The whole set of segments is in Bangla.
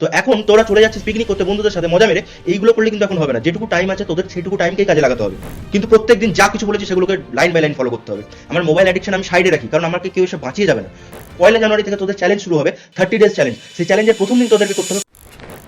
তো এখন তোরা চলে যাচ্ছিস পিকনিক করতে বন্ধুদের সাথে মজা মেরে, এইগুলো করলে কিন্তু এখন হবে না। যেটুকু টাইম আছে তোদের সেটুকু টাইমকেই কাজে লাগাতে হবে। কিন্তু প্রত্যেক দিন যা কিছু বলেছি সেগুলোকে লাইন বাই লাইন ফলো করতে হবে। আমার মোবাইল অ্যাডিকশন আমি সাইডে রাখি, কারণ আমাকে কেউ এসে বাঁচিয়ে যাবে না। পয়লা জানুয়ারি থেকে তোদের চ্যালেঞ্জ শুরু হবে থার্টি ডেজ চ্যালেঞ্জ সেই চ্যালেঞ্জের প্রথম দিন তোদেরকে করতে হবে।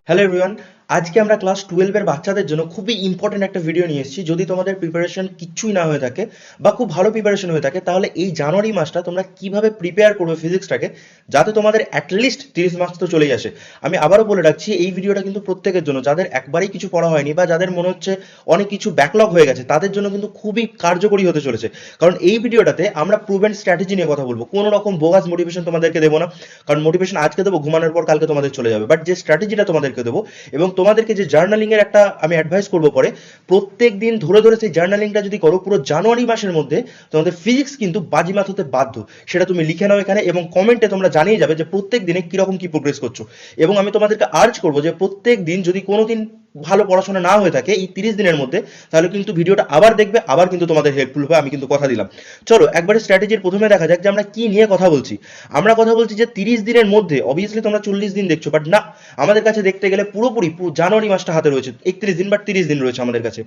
হ্যালো এভরিওয়ান আজকে আমরা ক্লাস টুয়েলভের বাচ্চাদের জন্য খুবই ইম্পর্টেন্ট একটা ভিডিও নিয়ে এসেছি। যদি তোমাদের প্রিপারেশন কিচ্ছুই না হয়ে থাকে বা খুব ভালো প্রিপারেশন হয়ে থাকে, তাহলে এই জানুয়ারি মাসটা তোমরা কীভাবে প্রিপেয়ার করবে ফিজিক্সটাকে যাতে তোমাদের অ্যাটলিস্ট তিরিশ মার্কস তো চলেই আসে। আমি আবারও বলে রাখছি, এই ভিডিওটা কিন্তু প্রত্যেকের জন্য, যাদের একবারেই কিছু পড়া হয়নি বা যাদের মনে হচ্ছে অনেক কিছু ব্যাকলগ হয়ে গেছে, তাদের জন্য কিন্তু খুবই কার্যকরী হতে চলেছে। কারণ এই ভিডিওটাতে আমরা প্রুভেন্ট স্ট্র্যাটেজি নিয়ে কথা বলব। কোনো রকম বোগাস মোটিভেশন তোমাদেরকে দেবো না। কারণ মোটিভেশন আজকে দেবো, ঘুমানোর পর কালকে তোমাদের চলে যাবে। বাট যে স্ট্র্যাটেজিটা তোমাদেরকে দেবো এবং তোমাদেরকে যে জার্নালিং এর একটা আমি অ্যাডভাইস করব পরে প্রত্যেক দিন ধরে ধরে সেই জার্নালিংটা যদি করো, পুরো জানুয়ারি মাসের মধ্যে তোমাদের ফিজিক্স কিন্তু বাজিমাত হতে বাধ্য। সেটা তুমি লিখে নাও এখানে এবং কমেন্টে তোমরা জানিয়ে যাবে যে প্রত্যেক দিনে কীরকম কি প্রোগ্রেস করছ। এবং আমি তোমাদেরকে আর্জ করব যে প্রত্যেক দিন যদি কোনো দিন ভালো পড়াশোনা না হয়ে থাকে এই তিরিশ দিনের মধ্যে, তাহলে কিন্তু ভিডিওটা আবার দেখবে, আবার কিন্তু তোমাদের হেল্পফুল হবে, আমি কিন্তু কথা দিলাম। চলো, একবারে স্ট্র্যাটেজির প্রথমে দেখা যাক যে আমরা কি নিয়ে কথা বলছি। আমরা কথা বলছি যে তিরিশ দিনের মধ্যে অবভিয়াসলি তোমরা চল্লিশ দিন দেখছ বাট না, আমাদের কাছে দেখতে গেলে পুরোপুরি জানুয়ারি মাসটা হাতে রয়েছে, একত্রিশ দিন বা তিরিশ দিন রয়েছে আমাদের কাছে।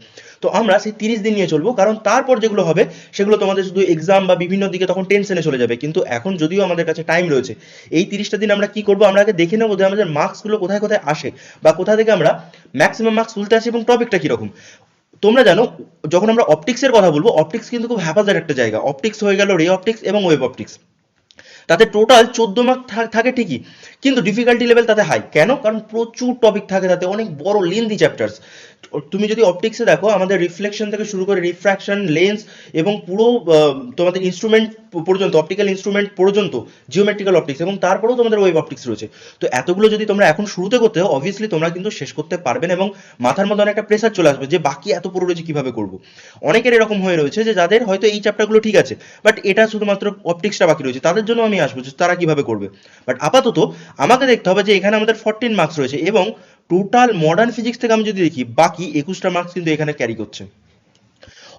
তো আমরা সেই তিরিশ দিন নিয়ে চলবো, কারণ তারপর যেগুলো হবে, সেগুলো তোমাদের শুধু এক্সাম বা বিভিন্ন দিকে তখন টেনশনে চলে যাবে। কিন্তু এখন যদিও আমাদের কাছে টাইম রয়েছে, এই তিরিশটা দিন আমরা কি করব, আমরা আগে দেখে নেব যে আমাদের মার্কসগুলো কোথায় কোথায় আসে, বা কোথা থেকে আমরা ম্যাক্সিমাম মার্কস তুলতে আসে এবং টপিকটা কীরকম? তোমরা জানো, যখন আমরা অপটিক্সের কথা বলব অপটিক্স কিন্তু খুব হ্যাপাজার একটা জায়গা। অপটিক্স হয়ে গেল রে অপটিক্স এবং ওয়েব অপটিক্স তাতে টোটাল চোদ্দ মার্ক থাকে ঠিকই, কিন্তু ডিফিকাল্টি লেভেল তাতে হাই কেন? কারণ প্রচুর টপিক থাকে তাতে, অনেক বড় লেন্দি চ্যাপ্টার্স তুমি যদি অপটিক্সে দেখো, আমাদের রিফ্লেকশন থেকে শুরু করে রিফ্র্যাকশন লেন্স এবং পুরো তোমাদের ইনস্ট্রুমেন্ট পর্যন্ত অপটিক্যাল ইনস্ট্রুমেন্ট পর্যন্ত জিওমেট্রিক্যাল অপটিক্স এবং তারপরেও তোমাদের ওয়েব অপটিক্স রয়েছে। তো এতগুলো যদি তোমরা এখন শুরুতে করতে হয় অবভিয়াসলি তোমরা কিন্তু শেষ করতে পারবে না এবং মাথার মধ্যে অনেক একটা প্রেসার চলে আসবে যে বাকি এত পুরো রয়েছে কীভাবে করব। অনেকের এরকম হয়ে রয়েছে যে যাদের হয়তো এই চ্যাপ্টারগুলো ঠিক আছে বাট এটা শুধুমাত্র অপটিক্সটা বাকি রয়েছে, তাদের জন্য আমি আসব যে তারা কীভাবে করবে। বাট আপাতত আমাকে দেখতে হবে যে এখানে আমাদের ফোরটিন মার্কস রয়েছে এবং টোটাল মডার্ন ফিজিক্স থেকে আমি যদি দেখি, বাকি একুশটা মার্কস কিন্তু এখানে ক্যারি করছে।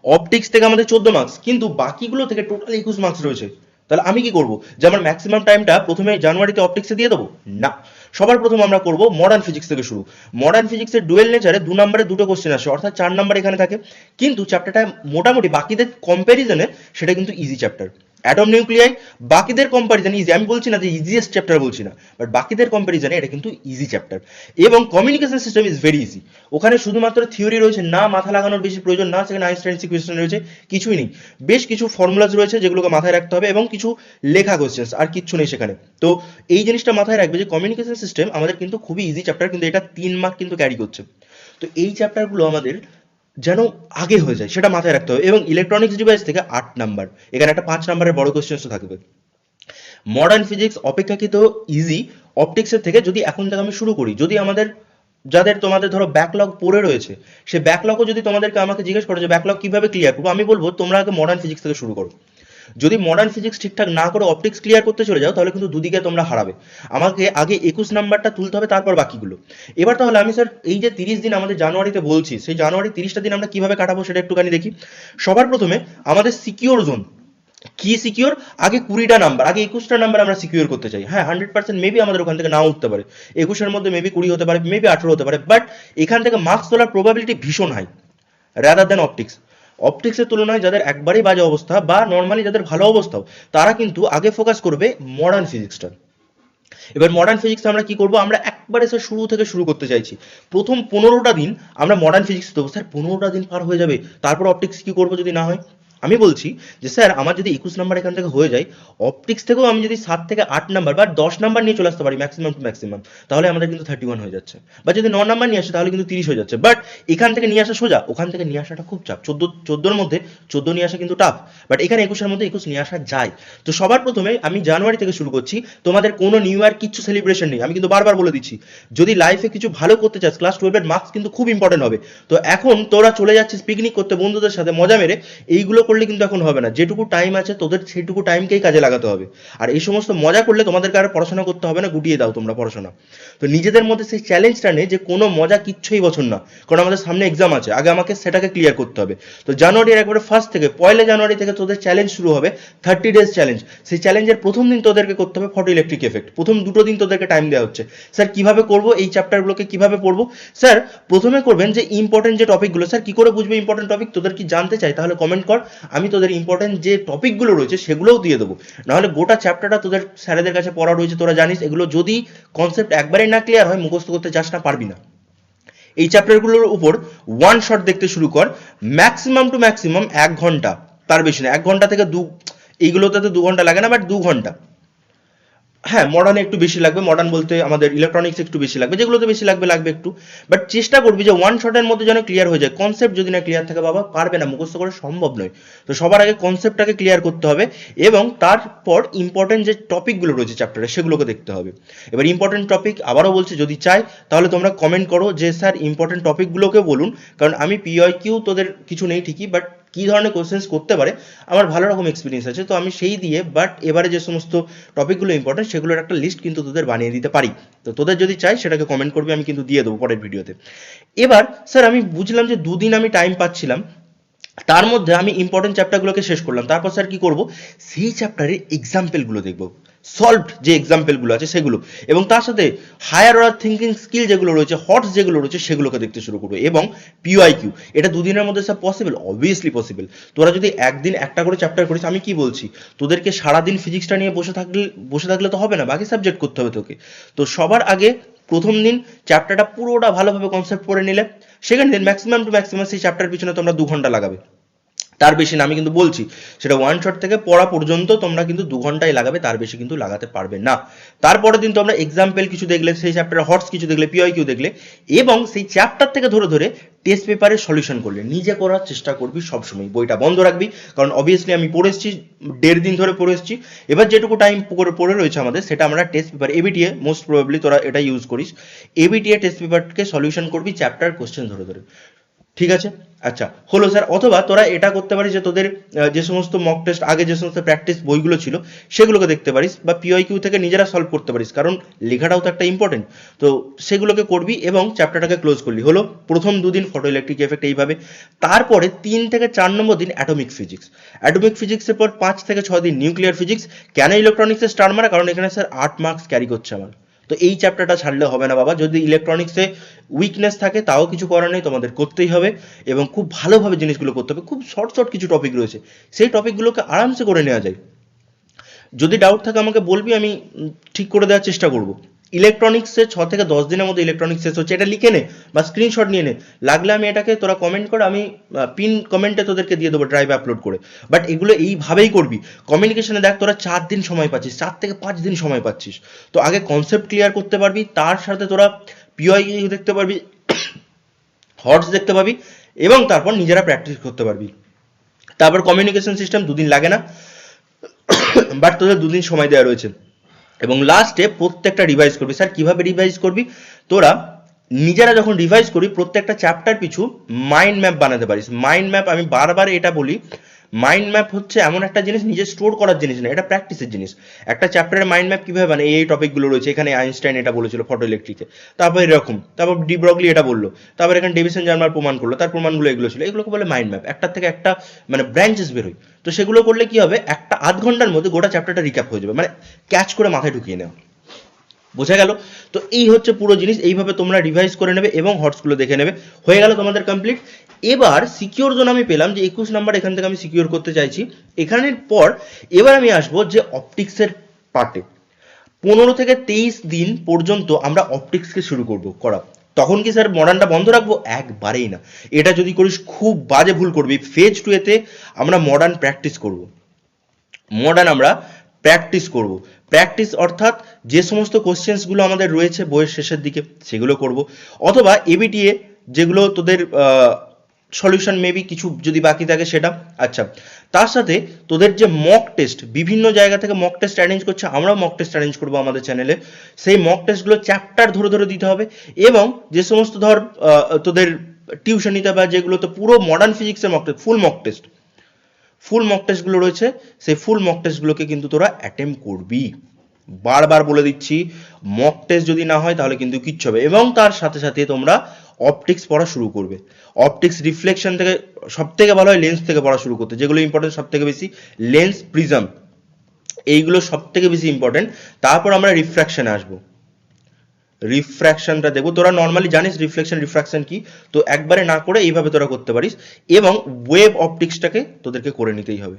অপটিক্স থেকে আমাদের চোদ্দ মার্কস কিন্তু বাকিগুলো থেকে টোটাল একুশ মার্কস রয়েছে। তাহলে আমি কি করব? যে আমার ম্যাক্সিমাম টাইমটা প্রথমে জানুয়ারিতে অপটিক্সে দিয়ে দেবো? না। সবার প্রথম আমরা করব মডার্ন ফিজিক্স থেকে শুরু। মডার্ন ফিজিক্সের ডুয়েল নেচারে দু নম্বরে দুটো কোশ্চেন আসে, অর্থাৎ চার নাম্বার এখানে থাকে। কিন্তু চ্যাপ্টারটা মোটামুটি বাকিদের কম্প্যারিজনে সেটা কিন্তু ইজি চ্যাপ্টার অ্যাটম নিউক্লিয়াই বাকিদের কম্প্যারিজনে ইজি আমি বলছি না যে ইজিয়েস্ট চ্যাপ্টার বলছি না বাট বাকিদের কম্প্যারিজনে এটা কিন্তু ইজি চ্যাপ্টার এবং communication system is very easy ওখানে শুধুমাত্র থিওরি রয়েছে, না মাথা লাগানোর বেশি প্রয়োজন, না সেখানে আইনস্টাইন ইকুয়েশন রয়েছে, কিছুই নেই। বেশ কিছু ফর্মুলাস রয়েছে যেগুলোকে মাথায় রাখতে হবে এবং কিছু লেখা কোশ্চেন্স আর কিচ্ছু নেই সেখানে। তো এই জিনিসটা মাথায় রাখবে যে কমিউনিকেশন সিস্টেম আমাদের কিন্তু খুবই ইজি চ্যাপ্টার কিন্তু এটা তিন মার্ক কিন্তু ক্যারি করছে। তো এই চ্যাপ্টারগুলো আমাদের যেন আগে হয়ে যায়, সেটা মাথায় রাখতে হবে। এবং ইলেকট্রনিক্স ডিভাইস থেকে আট নাম্বার। এখানে একটা পাঁচ নাম্বারের বড় কোশ্চেন্সও থাকবে। মডার্ন ফিজিক্স অপেক্ষাকৃত ইজি অপটিক্সের থেকে যদি এখন থেকে আমি শুরু করি, যদি আমাদের, যাদের তোমাদের ধরো ব্যাকলগ পড়ে রয়েছে, সে ব্যাকলগও যদি তোমাদেরকে আমাকে জিজ্ঞেস করে যে ব্যাকলগ কীভাবে ক্লিয়ার করব, আমি বলব তোমরা আগে মডার্ন ফিজিক্স থেকে শুরু করো। যদি মডার্ন ফিজিক্স ঠিকঠাক না করে অপটিক্স ক্লিয়ার করতে চলে যাও, তাহলে কিন্তু দুদিকে তোমরা হারাবে। আমাকে আগে একুশ নাম্বারটা তুলতে হবে, তারপর বাকিগুলো। এবার তাহলে আমি স্যার এই যে তিরিশ দিন আমাদের জানুয়ারিতে বলছি, সেই জানুয়ারি তিরিশটা দিন আমরা কীভাবে কাটাবো সেটা একটুখানি দেখি। সবার প্রথমে আমাদের সিকিওর জোন কি সিকিওর আগে কুড়িটা নাম্বার আগে একুশটা নাম্বার আমরা সিকিওর করতে চাই। হ্যাঁ হান্ড্রেড পার্সেন্ট মেবি আমাদের ওখান থেকে নাও উঠতে পারে। একুশের মধ্যে মেবি কুড়ি হতে পারে মেবি আঠেরো হতে পারে বাট এখান থেকে মার্কস তোলার প্রবাবিলিটি ভীষণ হাই রাদার দেন অপটিক্স অপটিক্সের তুলনায় যাদের একবারেই বাজে অবস্থা বা নর্মালি যাদের ভালো অবস্থাও, তারা কিন্তু আগে ফোকাস করবে মডার্ন ফিজিক্সটা এবার মডার্ন ফিজিক্স আমরা কি করব? আমরা একবারে স্যার শুরু থেকে শুরু করতে চাইছি। প্রথম পনেরোটা দিন আমরা মডার্ন ফিজিক্স দেবো। স্যার, পনেরোটা দিন পার হয়ে যাবে। তারপর অপটিক্স কি করব যদি না হয়? আমি বলছি যে, স্যার, আমার যদি একুশ নাম্বার এখান থেকে হয়ে যায় অপটিক্স থেকেও আমি যদি সাত থেকে আট নাম্বার বা দশ নাম্বার নিয়ে চলে আসতে পারি ম্যাক্সিমাম টু ম্যাক্সিমাম তাহলে আমাদের কিন্তু থার্টি ওয়ান হয়ে যাচ্ছে। বা যদি ন নাম্বার নিয়ে আসে, তাহলে কিন্তু তিরিশ হয়ে যাচ্ছে। বাট এখান থেকে নিয়ে আসা সোজা, ওখান থেকে নিয়ে আসাটা খুব চাপ চোদ্দ, চোদ্দোর মধ্যে, চোদ্দ নিয়ে আসা কিন্তু টাফ বাট এখানে একুশের মধ্যে একুশ নিয়ে আসা যায়। তো সবার প্রথমে আমি জানুয়ারি থেকে শুরু করছি, তোমাদের কোনো নিউ ইয়ার কিচ্ছু সেলিব্রেশন নেই। আমি কিন্তু বারবার বলে দিচ্ছি, যদি লাইফে কিছু ভালো করতে চাস ক্লাস টুয়েলভের মার্কস কিন্তু খুব ইম্পর্টেন্ট হবে। তো এখন তোরা চলে যাচ্ছিস পিকনিক করতে, বন্ধুদের সাথে মজা মেরে, এইগুলো করলে করলে কিন্তু এখন হবে না। যেটুকু টাইম আছে তোদের সেটুকু টাইমকেই কাজে লাগাতে হবে। আর এই সমস্ত মজা করলে তোমাদেরকে আর পড়াশোনা করতে হবে না, গুটিয়ে দাও তোমরা পড়াশোনা। তো নিজেদের মধ্যে সেই চ্যালেঞ্জটা নেই যে কোনো মজা কিচ্ছুই বছর না। কারণ আমাদের সামনে এক্সাম আছে, আগে আমাকে সেটাকে ক্লিয়ার করতে হবে। তো জানুয়ারির একবারে ফার্স্ট থেকে, পয়লা জানুয়ারি থেকে তোদের চ্যালেঞ্জ শুরু হবে থার্টি ডেজ চ্যালেঞ্জ সেই চ্যালেঞ্জের প্রথম দিন তোদেরকে করতে হবে ফটো ইলেকট্রিক এফেক্ট প্রথম দুটো দিন তোদেরকে টাইম দেওয়া হচ্ছে। স্যার, কীভাবে করব? এই চ্যাপ্টারগুলোকে কীভাবে পড়ব? স্যার, প্রথমে করবেন যে ইম্পর্টেন্ট যে টপিকগুলো স্যার, কি করে বুঝবে ইম্পর্টেন্ট টপিক তোদের কি জানতে চাই? তাহলে কমেন্ট কর। আমি তোদের ইম্পর্টেন্ট যে টপিকগুলো রয়েছে সেগুলোও দিয়ে দেবো। নাহলে গোটা চ্যাপ্টারটা তোদের স্যারেদের কাছে পড়া রয়েছে, তোরা জানিস, এগুলো যদি কনসেপ্ট একবারেই না ক্লিয়ার হয়, মুখস্থ করতে চাস না, পারবি না। এই চ্যাপ্টারগুলোর উপর ওয়ান শট দেখতে শুরু কর ম্যাক্সিমাম টু ম্যাক্সিমাম এক ঘণ্টা, তার বেশি না, এক ঘণ্টা থেকে দু, এইগুলোতে তো দু ঘণ্টা লাগে না বাট দু ঘণ্টা। হ্যাঁ মডার্ন একটু বেশি লাগবে মডার্ন বলতে আমাদের ইলেকট্রনিক্স একটু বেশি লাগবে, যেগুলোতে বেশি লাগবে লাগবে একটু। বাট চেষ্টা করবি যে ওয়ান শটের মধ্যে যেন ক্লিয়ার হয়ে যায়। কনসেপ্ট যদি না ক্লিয়ার থাকে, বাবা, পারবে না, মুখস্থ করা সম্ভব নয়। তো সবার আগে কনসেপ্টটাকে ক্লিয়ার করতে হবে এবং তারপর ইম্পর্টেন্ট যে টপিকগুলো রয়েছে চ্যাপ্টারে সেগুলোকে দেখতে হবে। এবার ইম্পর্টেন্ট টপিক আবারও বলছি, যদি চাই, তাহলে তোমরা কমেন্ট করো যে, স্যার ইম্পর্টেন্ট টপিকগুলোকে বলুন। কারণ আমি পিওয়াই কিউ তোদের কিছু নেই ঠিকই বাট কি ধরনের কোশ্চেন্স করতে পারে, আমার ভালো রকম এক্সপিরিয়েন্স আছে। তো আমি সেই দিয়ে বাট এবারে যে সমস্ত টপিকগুলো ইম্পর্টেন্ট সেগুলোর একটা লিস্ট কিন্তু তোদের বানিয়ে দিতে পারি। তো তোদের যদি চাই, সেটাকে কমেন্ট করবি, আমি কিন্তু দিয়ে দেবো পরের ভিডিওতে এবার স্যার আমি বুঝলাম যে দুদিন আমি টাইম পাচ্ছিলাম, তার মধ্যে আমি ইম্পর্টেন্ট চ্যাপ্টারগুলোকে শেষ করলাম। তারপর স্যার কি করব? সেই চ্যাপ্টারের এক্সাম্পলগুলো দেখব। সলভড যে এক্সাম্পলগুলো আছে সেগুলো। এবং তার সাথে হায়ার অর্ডার থিঙ্কিং স্কিল যেগুলো রয়েছে হটস যেগুলো রয়েছে, সেগুলোকে দেখতে শুরু করবে এবং পিওয়াই কিউ এটা দুদিনের মধ্যে সব পসিবল অবভিয়াসলি পসিবল তোরা যদি একদিন একটা করে চ্যাপ্টার করিস, আমি কি বলছি? তোদেরকে সারাদিন ফিজিক্সটা নিয়ে বসে থাকলে বসে থাকলে তো হবে না, বাকি সাবজেক্ট করতে হবে তোকে। তো সবার আগে প্রথম দিন চ্যাপ্টারটা পুরোটা ভালোভাবে কনসেপ্ট করে নিলে সেকেন্ড দিন ম্যাক্সিমাম টু ম্যাক্সিমাম সেই চ্যাপ্টার পিছনে তোমরা দু ঘণ্টা লাগাবে। তার বেশি না, আমি কিন্তু বলছি, সেটা ওয়ান শট থেকে পড়া পর্যন্ত তোমরা কিন্তু দু ঘন্টায় লাগাবে, তার বেশি কিন্তু লাগাতে পারবে না। তারপরের দিন তোমরা এক্সাম্পল কিছু দেখলে, সেই চ্যাপ্টারে হটস কিছু দেখলে পিওয়াই কিউ দেখলে, এবং সেই চ্যাপ্টার থেকে ধরে ধরে টেস্ট পেপারে সলিউশন করলে, নিজে করার চেষ্টা করবি সবসময় বইটা বন্ধ রাখবি, কারণ অবভিয়াসলি আমি পড়ে এসেছি, দেড় দিন ধরে পড়ে এসেছি, এবার যেটুকু টাইম করে পড়ে রয়েছে আমাদের, সেটা আমরা test paper ABTA most probably তোরা এটা ইউজ করিস এবিটিএ টেস্ট পেপারকে সলিউশন করবি চ্যাপ্টার কোশ্চেন ধরে ধরে। ঠিক আছে? আচ্ছা হলো স্যার, অথবা তোরা এটা করতে পারিস যে তোদের যে সমস্ত মক টেস্ট আগে যে সমস্ত প্র্যাকটিস বইগুলো ছিল, সেগুলোকে দেখতে পারিস বা পিওয়াই কিউ থেকে নিজেরা সলভ করতে পারিস, কারণ লেখাটাও তো একটা ইম্পর্টেন্ট তো সেগুলোকে করবি এবং চ্যাপ্টারটাকে ক্লোজ করলি। হলো, প্রথম দুদিন ফটো ইলেকট্রিক এফেক্ট এইভাবে। তারপরে তিন থেকে চার নম্বর দিন অ্যাটমিক ফিজিক্স অ্যাটমিক ফিজিক্সের পর পাঁচ থেকে ছয় দিন নিউক্লিয়ার ফিজিক্স কেন ইলেকট্রনিক্সের স্টার মারা? কারণ এখানে স্যার আট মার্কস ক্যারি করছে আমার। তো এই চ্যাপ্টারটা ছাড়লে হবে না বাবা। যদি ইলেকট্রনিক্সে উইকনেস থাকে, তাও কিছু করার নেই, তোমাদের করতেই হবে এবং খুব ভালোভাবে জিনিসগুলো করতে হবে। খুব শর্ট শর্ট কিছু টপিক রয়েছে। সেই টপিকগুলোকে আরামসে করে নেওয়া যায়। যদি ডাউট থাকে, আমাকে বলবি, আমি ঠিক করে দেওয়ার চেষ্টা করব। ইলেকট্রনিক্সে ছ থেকে দশ দিনের মধ্যে ইলেকট্রনিক্স শেষ হচ্ছে। এটা লিখে নে বা স্ক্রিনশট নিয়ে নে। লাগলে আমি এটাকে তোরা কমেন্ট কর, আমি পিন কমেন্টে তোদেরকে দিয়ে দেবো ড্রাইভে আপলোড করে। বাট এগুলো এইভাবেই করবি। কমিউনিকেশনে দেখ, তোরা চার দিন সময় পাচ্ছিস, চার থেকে পাঁচ দিন সময় পাচ্ছিস। তো আগে কনসেপ্ট ক্লিয়ার করতে পারবি, তার সাথে তোরা পিওয়াই দেখতে পারবি হটস দেখতে পাবি, এবং তারপর নিজেরা প্র্যাকটিস করতে পারবি। তারপর কমিউনিকেশন সিস্টেম দুদিন লাগে না বাট তোদের দুদিন সময় দেওয়া রয়েছে। এবং লাস্টে প্রত্যেকটা রিভাইজ করবি। স্যার, কীভাবে রিভাইজ করবি? তোরা নিজেরা যখন রিভাইজ করি, প্রত্যেকটা চ্যাপ্টার পিছু মাইন্ড ম্যাপ বানাতে পারিস। মাইন্ড ম্যাপ আমি বারবার এটা বলি মাইন্ড ম্যাপ হচ্ছে এমন একটা জিনিস নিজে স্টোর করার জিনিস না, এটা প্র্যাকটিসের জিনিস। একটা চ্যাপ্টারের মাইন্ড ম্যাপ কীভাবে বানায়? এই টপিকগুলো রয়েছে, এখানে আইনস্টাইন এটা বলেছিল ফটো ইলেকট্রিকে তারপর এরকম, তারপর ডি ব্রগলি এটা বলল। তারপর এখানে ডেভিসন জার্মার প্রমাণ করল, তার প্রমাণগুলো এগুলো ছিল। এগুলোকে বলে মাইন্ড ম্যাপ একটার থেকে একটা মানে ব্রাঞ্চেস বেরোয় তো সেগুলো করলে কি হবে? একটা আধ ঘণ্টার মধ্যে গোটা চ্যাপ্টারটা রিক্যাপ হয়ে যাবে। মানে ক্যাচ করে মাথায় ঢুকিয়ে নেওয়া। বোঝা গেল? তো এই হচ্ছে পুরো জিনিস। এইভাবে তোমরা রিভাইজ করে নেবে এবং হটসগুলো দেখে নেবে। হয়ে গেল তোমাদের কমপ্লিট এবার সিকিওর জোন আমি পেলাম যে একুশ নাম্বার এখান থেকে আমি সিকিওর করতে চাইছি। এখানের পর এবার আমি আসব যে অপটিক্সের পার্টে পনেরো থেকে তেইশ দিন পর্যন্ত আমরা অপটিক্সকে শুরু করব করা তখন কি স্যার মডার্নটা বন্ধ রাখব? একবারেই না। এটা যদি করিস, খুব বাজে ভুল করবি। ফেজ টু এতে আমরা মডার্ন প্র্যাকটিস করব। মডার্ন আমরা প্র্যাকটিস করব। প্র্যাকটিস অর্থাৎ যে সমস্ত কোশ্চেন্সগুলো আমাদের রয়েছে বইয়ের শেষের দিকে, সেগুলো করব। অথবা এবিটিএ যেগুলো তোদের সলিউশন মেবি কিছু যদি বাকি থাকে সেটা। আচ্ছা তার সাথে তোদের যে মক টেস্ট বিভিন্ন জায়গা থেকে মক টেস্ট অ্যারেঞ্জ করছে, আমরাও মক টেস্ট অ্যারেঞ্জ করব আমাদের চ্যানেলে সেই মক টেস্টগুলো চ্যাপ্টার ধরে ধরে দিতে হবে এবং যে সমস্ত ধর তোদের টিউশনিতে বা যেগুলো তো পুরো মডার্ন ফিজিক্সের mock test full mock test full mock টেস্টগুলো রয়েছে, সেই ফুল মক টেস্টগুলোকে কিন্তু তোরা অ্যাটেম্প করবি। বারবার বলে দিচ্ছি মক টেস্ট যদি না হয় তাহলে কিন্তু কিচ্ছু হবে। এবং তার সাথে সাথে তোমরা অপটিক্স পড়া শুরু করবে। অপটিক্স রিফ্লেকশন থেকে সব থেকে ভালো হয় লেন্স থেকে পড়া শুরু করতে। যেগুলো ইম্পর্টেন্ট সব থেকে বেশি লেন্স প্রিজম এইগুলো সব থেকে বেশি ইম্পর্টেন্ট তারপর আমরা রিফ্র্যাকশনে আসব। রিফ্র্যাকশনটা দেখব। তোরা নর্মালি জানিস রিফ্লেকশন রিফ্র্যাকশন কি? তো একবারে না করে এইভাবে তোরা করতে পারিস। এবং ওয়েব অপটিক্সটাকে তোদেরকে করে নিতেই হবে।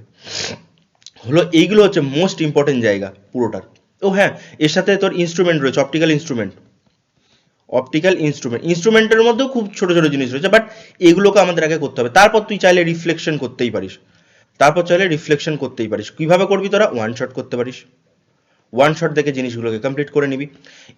হলো এইগুলো হচ্ছে মোস্ট ইম্পর্টেন্ট জায়গা পুরোটার। ও হ্যাঁ এর সাথে তোর ইনস্ট্রুমেন্ট রয়েছে অপটিক্যাল ইনস্ট্রুমেন্ট অপটিক্যাল ইনস্ট্রুমেন্ট ইনস্ট্রুমেন্টের মধ্যেও খুব ছোট ছোট জিনিস রয়েছে বাট এগুলোকে আমাদের আগে করতে হবে। তারপর তুই চাইলে রিফ্লেকশন করতেই পারিস। তারপর চাইলে রিফ্লেকশন করতেই পারিস। কীভাবে করবি তোরা? ওয়ান শট করতে পারিস। ওয়ান শট দেখে জিনিসগুলোকে কমপ্লিট করে নিবি।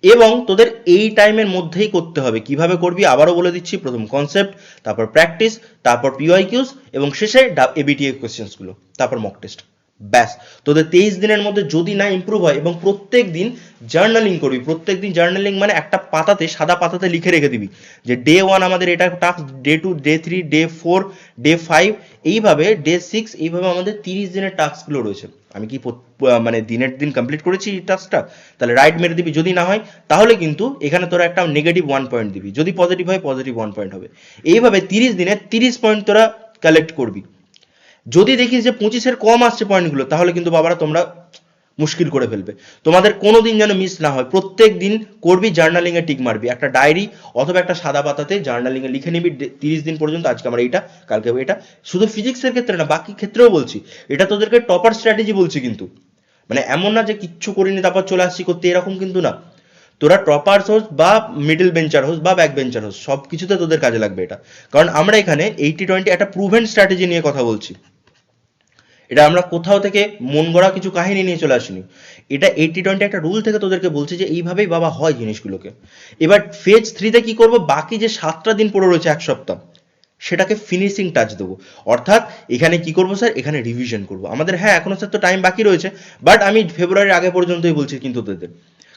এবং তোদের এই টাইমের মধ্যেই করতে হবে। কীভাবে করবি? আবারও বলে দিচ্ছি, প্রথম কনসেপ্ট তারপর প্র্যাকটিস তারপর পিওয়াইকিউস এবং শেষে এবিটিএ কোয়েশ্চেন্সগুলো তারপর মক টেস্ট ব্যাস। তোদের তেইশ দিনের মধ্যে যদি না ইমপ্রুভ হয় এবং প্রত্যেক দিন জার্নালিং করবি, প্রত্যেক দিন জার্নালিং মানে একটা পাতাতে, সাদা পাতাতে লিখে রেখে দিবি যে ডে ওয়ান আমাদের এটা task day two day three day four day five এইভাবে ডে সিক্স এইভাবে আমাদের তিরিশ দিনের টাস্কগুলো রয়েছে। আমি কি মানে দিনের দিন কমপ্লিট করেছি এই টাস্কটা তাহলে রাইট মেরে দিবি, যদি না হয়, তাহলে কিন্তু এখানে তোরা একটা নেগেটিভ ওয়ান পয়েন্ট দিবি। যদি পজিটিভ হয় পজিটিভ ওয়ান পয়েন্ট হবে। এইভাবে তিরিশ দিনে তিরিশ পয়েন্ট তোরা কালেক্ট করবি। যদি দেখিস যে পঁচিশের কম আসছে পয়েন্টগুলো, তাহলে কিন্তু বাবারা তোমরা মুশকিল করে ফেলবে। তোমাদের কোনো দিন যেন মিস না হয়। প্রত্যেক দিন করবি জার্নালিং এ টিক মারবি। একটা ডায়েরি অথবা একটা সাদা পাতাতে জার্নালিং এ লিখে নিবি। তিরিশ দিন পর্যন্ত, আজকে আমরা এইটা, কালকে এটা। শুধু ফিজিক্সের ক্ষেত্রে না, বাকি ক্ষেত্রেও বলছি। এটা তোদেরকে টপার স্ট্র্যাটেজি বলছি কিন্তু। মানে এমন না যে কিচ্ছু করিনি, তারপর চলে আসছি করতে, এরকম কিন্তু না। তোরা টপার্স হোস বা মিডল বেঞ্চার হোস বা ব্যাক বেঞ্চার হোস সব কিছুতে তোদের কাজে লাগবে এটা। কারণ আমরা এখানে এইটি টোয়েন্টি একটা প্রুভেন স্ট্র্যাটেজি নিয়ে কথা বলছি। এটা আমরা কোথাও থেকে মন গড়া কিছু কাহিনী নিয়ে চলে আসিনি। এটা এইটি টোয়েন্টি একটা রুল থেকে তোদেরকে বলছি যে এইভাবেই বাবা হয় জিনিসগুলোকে। এবার ফেজ থ্রিতে কি করব? বাকি যে সাতটা দিন পড়ে রয়েছে এক সপ্তাহ, সেটাকে ফিনিশিং টাচ দেবো। অর্থাৎ এখানে কি করব স্যার এখানে রিভিশন করব। আমাদের হ্যাঁ এখনও স্যার তো টাইম বাকি রয়েছে বাট আমি ফেব্রুয়ারির আগে পর্যন্তই বলছি কিন্তু তোদের।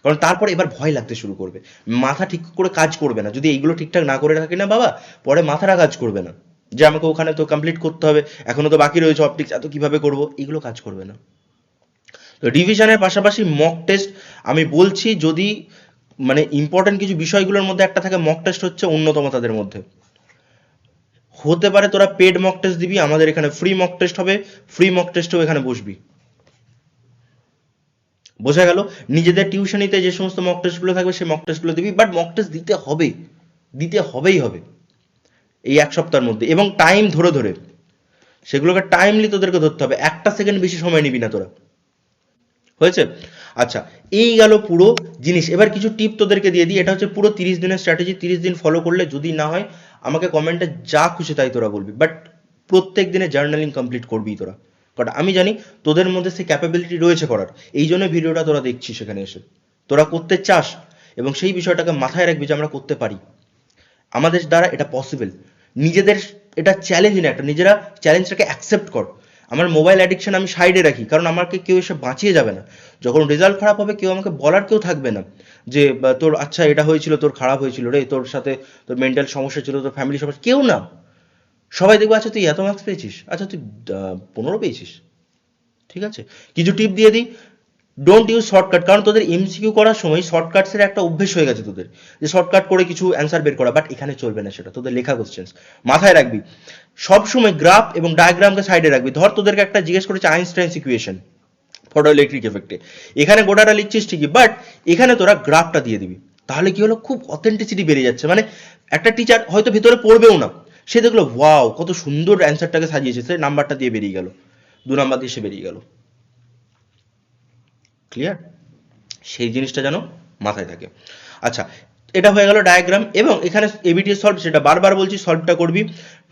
কারণ তারপর এবার ভয় লাগতে শুরু করবে। মাথা ঠিক করে কাজ করবে না। যদি এইগুলো ঠিকঠাক না করে রাখি না বাবা, পরে মাথাটা কাজ করবে না। যে আমাকে ওখানে তো কমপ্লিট করতে হবে, এখনও তো বাকি রয়েছে অপটিক্স এত কীভাবে করব? এগুলো কাজ করবে না। তো রিভিশনের পাশাপাশি মক টেস্ট আমি বলছি যদি মানে ইম্পর্টেন্ট কিছু বিষয়গুলোর মধ্যে একটা থাকে মক টেস্ট হচ্ছে অন্যতম তাদের মধ্যে। হতে পারে তোরা পেড মক টেস্ট দিবি, আমাদের এখানে ফ্রি মক টেস্ট হবে ফ্রি মক টেস্টেও এখানে বসবি। বোঝা গেল, নিজেদের টিউশনিতে যে সমস্ত মক টেস্টগুলো থাকবে, সেই মক টেস্টগুলো দিবি বাট মক টেস্ট দিতে হবে, দিতে হবেই হবে, এই এক সপ্তাহের মধ্যে, এবং টাইম ধরে ধরে, সেগুলোকে টাইমলি তোদেরকে ধরতে হবে, একটা সেকেন্ড বেশি সময় নিবি না তোরা, হয়েছে? আচ্ছা এই গেল পুরো জিনিস, এবার কিছু টিপ তোদেরকে দিয়ে দিই, এটা হচ্ছে পুরো তিরিশ দিনের স্ট্র্যাটেজি তিরিশ দিন ফলো করলে যদি না হয়, আমাকে কমেন্টে যা খুশি তাই তোরা বলবি বাট প্রত্যেক দিনে জার্নালিং কমপ্লিট করবি তোরা। কারণ আমি জানি তোদের মধ্যে সেই ক্যাপাবিলিটি রয়েছে করার। এই জন্য ভিডিওটা তোরা দেখছিস সেখানে এসে। তোরা করতে চাস এবং সেই বিষয়টাকে মাথায় রাখবি যে আমরা করতে পারি। আমাদের দ্বারা এটা পসিবল নিজেদের এটা চ্যালেঞ্জ না একটা। নিজেরা চ্যালেঞ্জটাকে অ্যাকসেপ্ট কর। আমার মোবাইল অ্যাডিকশন আমি সাইডে রাখি। কারণ আমাকে কেউ এসে বাঁচিয়ে যাবে না। যখন রেজাল্ট খারাপ হবে, কেউ আমাকে বলার কেউ থাকবে না। যে তোর আচ্ছা এটা হয়েছিল, তোর খারাপ হয়েছিল রে, তোর সাথে তোর মেন্টাল সমস্যা ছিল, তোর ফ্যামিলি সমস্যা, কেউ না। সবাই দেখবে আচ্ছা তুই এত মার্কস পেয়েছিস? আচ্ছা তুই পনেরো পেয়েছিস। ঠিক আছে? কিছু টিপ দিয়ে দিই। ডোন্ট ইউজ শর্টকাট কারণ তোদের এমসিকিউ করার সময় শর্টকাটসের একটা অভ্যেস হয়ে গেছে তোদের। যে শর্টকাট করে কিছু অ্যান্সার বের করা বাট এখানে চলবে না সেটা। তোদের লেখা কোশ্চেন্স মাথায় রাখবি, সবসময় গ্রাফ এবং ডায়াগ্রামকে সাইডে রাখবি। ধর তোদেরকে একটা জিজ্ঞেস করেছে আইনস্টাইন্স ইকুয়েশন ফটো ইলেকট্রিক এফেক্টে এখানে গোটাটা লিখছিস ঠিকই বাট এখানে তোরা গ্রাফটা দিয়ে দিবি। তাহলে কি হলো? খুব অথেন্টিসিটি বেড়ে যাচ্ছে। মানে একটা টিচার হয়তো ভেতরে পড়বেও না। সে দেখল, ওয়াও, কত সুন্দর অ্যান্সারটাকে সাজিয়েছে। সে নাম্বারটা দিয়ে বেরিয়ে গেল। দু নাম্বার দিয়ে সে বেরিয়ে গেল। ক্লিয়ার সেই জিনিসটা যেন মাথায় থাকে। আচ্ছা এটা হয়ে গেল ডায়াগ্রাম এবং এখানে এবিটি সলভ সেটা বারবার বলছি সলভটা করবি।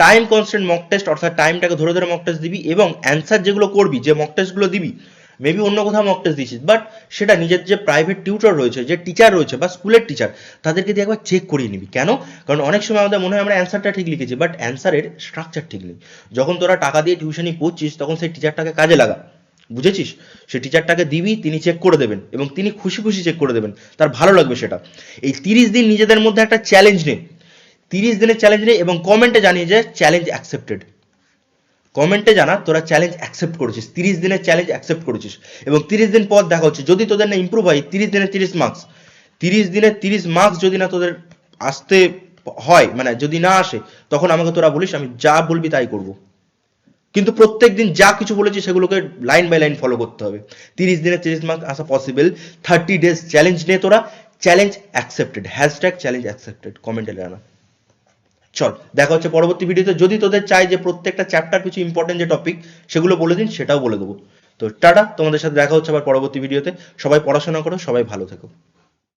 টাইম কনস্ট্যান্ট মক টেস্ট অর্থাৎ টাইমটাকে ধরে ধরে মক টেস্ট দিবি এবং অ্যান্সার যেগুলো করবি, যে মক টেস্টগুলো দিবি মেবি অন্য কোথাও মক টেস্ট দিছিস বাট সেটা নিজের যে প্রাইভেট টিউটর রয়েছে, যে টিচার রয়েছে বা স্কুলের টিচার তাদেরকে দিয়ে একবার চেক করিয়ে নিবি। কেন? কারণ অনেক সময় আমাদের মনে হয় আমরা অ্যান্সারটা ঠিক লিখেছি বাট অ্যান্সারের স্ট্রাকচার ঠিক নেই। যখন তোরা টাকা দিয়ে টিউশনি পড়ছিস, তখন সেই টিচারটাকে কাজে লাগা। বুঝেছিস? সে টিচারটাকে দিবি, তিনি চেক করে দেবেন এবং তিনি খুশি খুশি চেক করে দেবেন। তার ভালো লাগবে সেটা। এই তিরিশ দিন নিজেদের মধ্যে একটা চ্যালেঞ্জ নে। তিরিশ দিনের চ্যালেঞ্জ নে এবং কমেন্টে জানিয়ে যে চ্যালেঞ্জ অ্যাকসেপ্টেড কমেন্টে জানা, তোরা চ্যালেঞ্জ অ্যাকসেপ্ট করেছিস। তিরিশ দিনের চ্যালেঞ্জ অ্যাকসেপ্ট করেছিস। এবং তিরিশ দিন পর দেখা হচ্ছে, যদি তোদের না ইম্প্রুভ হয়, তিরিশ দিনে তিরিশ মার্কস তিরিশ দিনে তিরিশ মার্কস যদি না তোদের আসতে হয় মানে যদি না আসে, তখন আমাকে তোরা বলিস, আমি যা বলবি তাই করব। কিন্তু প্রত্যেক দিন যা কিছু বলেছি সেগুলোকে লাইন বাই লাইন ফলো করতে হবে। তিরিশ দিনে তিরিশ মার্কস আসা পসিবল থার্টি ডেজ চ্যালেঞ্জ নিয়ে তোরা challenge accepted hashtag challenge accepted কমেন্টে জানা। চল, দেখা হচ্ছে পরবর্তী ভিডিওতে। যদি তোদের চাই যে প্রত্যেকটা চ্যাপ্টার কিছু ইম্পর্টেন্ট যে টপিক সেগুলো বলে দিন, সেটাও বলে দেবো। তো টাটা, তোমাদের সাথে দেখা হচ্ছে আবার পরবর্তী ভিডিওতে। সবাই পড়াশোনা করো, সবাই ভালো থেকো।